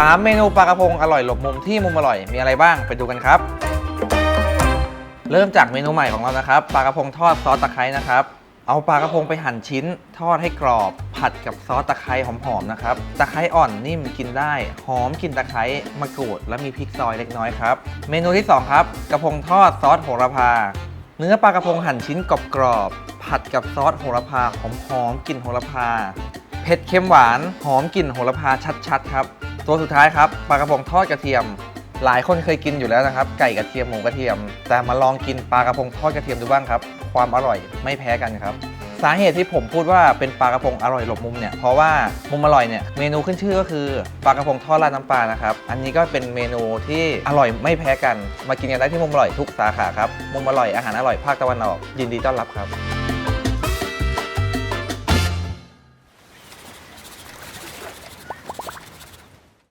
3 เมนูปลากระพงอร่อยหลบมุมที่มุมอร่อยมีอะไรบ้างไปดูกันครับ เริ่มจากเมนูใหม่ของเรานะครับปลากระพงทอดซอสตะไคร้นะครับเอาปลากระพงไปหั่นชิ้น ทอดให้กรอบ ผัดกับซอสตะไคร้หอมๆนะครับตะไคร้อ่อนนิ่มกินได้หอมกลิ่นตะไคร้มะกรูดและมีพริกซอยเล็กน้อยครับเมนูที่ 2 ครับกระพงทอดซอสโหระพา เนื้อปลากระพงหั่นชิ้นกรอบๆผัดกับซอสโหระพาหอมๆกลิ่นโหระพาเผ็ดเค็มหวานหอมกลิ่นโหระพาชัดๆครับ ตัวสุดท้ายครับปลากระพงทอดกระเทียม หลายคนเคยกินอยู่แล้วนะครับ ไก่กระเทียมหมูกระเทียม แต่มาลองกินปลากระพงทอดกระเทียมดูบ้างครับ ความอร่อยไม่แพ้กันครับ สาเหตุที่ผมพูดว่าเป็นปลากระพงอร่อยหลบมุมเนี่ยเพราะว่ามุมอร่อยเนี่ยเมนูขึ้นชื่อก็คือปลากระพงทอดราดน้ำปลานะครับอันนี้ก็เป็นเมนูที่อร่อยไม่แพ้กัน มากินกันได้ที่มุมอร่อยทุกสาขาครับมุมอร่อยอาหารอร่อยภาคตะวันออกยินดีต้อนรับครับ